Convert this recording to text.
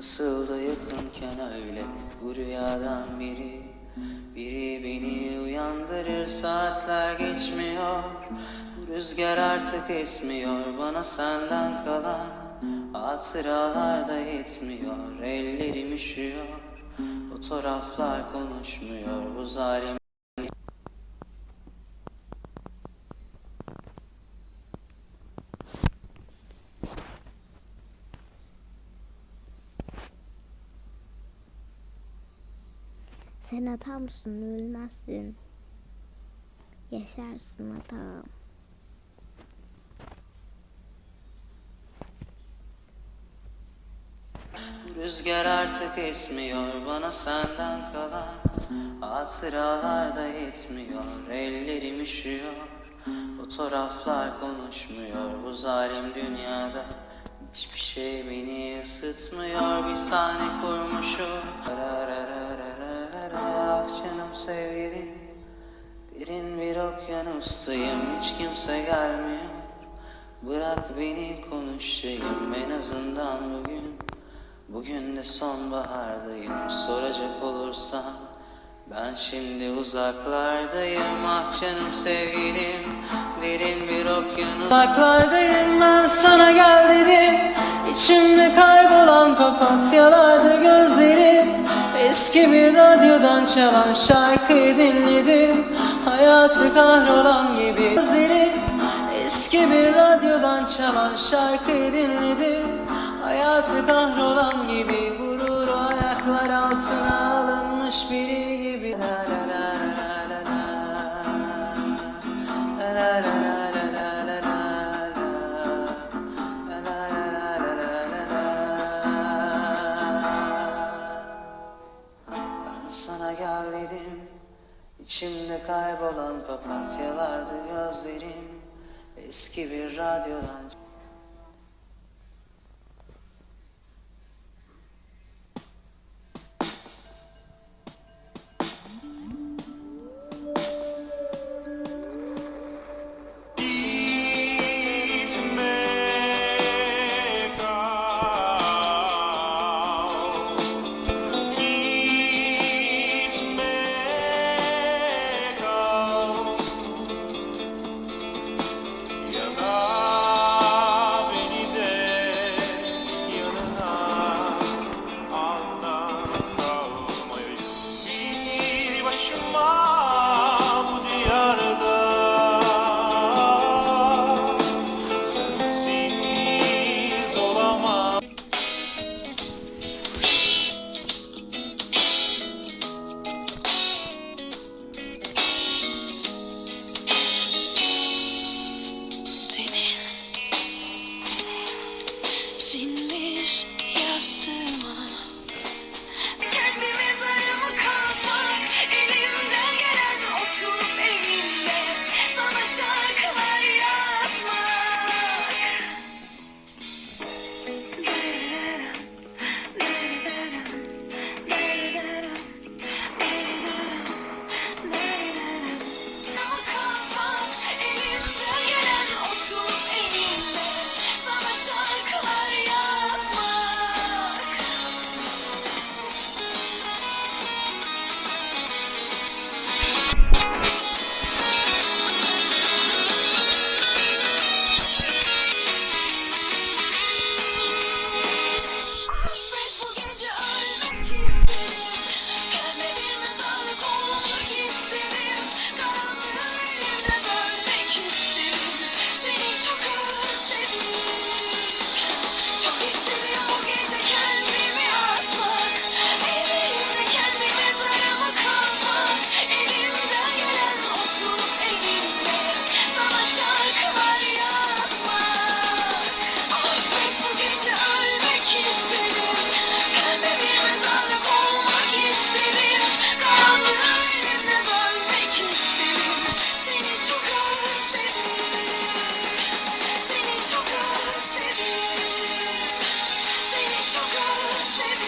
Yakınken öyle bu rüyadan biri. Biri beni uyandırır saatler geçmiyor. Bu rüzgar artık esmiyor bana senden kalan Hatıralar da yetmiyor. Ellerim üşüyor Fotoğraflar konuşmuyor bu zalim Sen atamsın ölmezsin. Yaşarsın atam. Rüzgar artık esmiyor bana senden kalan Hatıralar da yetmiyor ellerim üşüyor Fotoğraflar konuşmuyor bu zalim dünyada Hiçbir şey beni ısıtmıyor bir sahne kurmuşum okyanustayım hiç kimse gelmiyor. Bırak beni konuşayım en azından bugün. Bugün de sonbahardayım soracak olursan. Ben şimdi uzaklardayım ah canım sevgilim. Derin bir okyanus. Uzaklardayım ben sana gel dedim. İçimde kaybolan papatyalarda gözlerim. Eski bir radyodan çalan şarkıyı dinledim Hayatı kahrolan gibi. Gözlerim Eski bir radyodan çalan şarkıyı dinledim Hayatı kahrolan gibi. Gururu ayaklar altına alınmış biri gibi İçimde kaybolan papatyalardı gözlerin Eski bir radyodan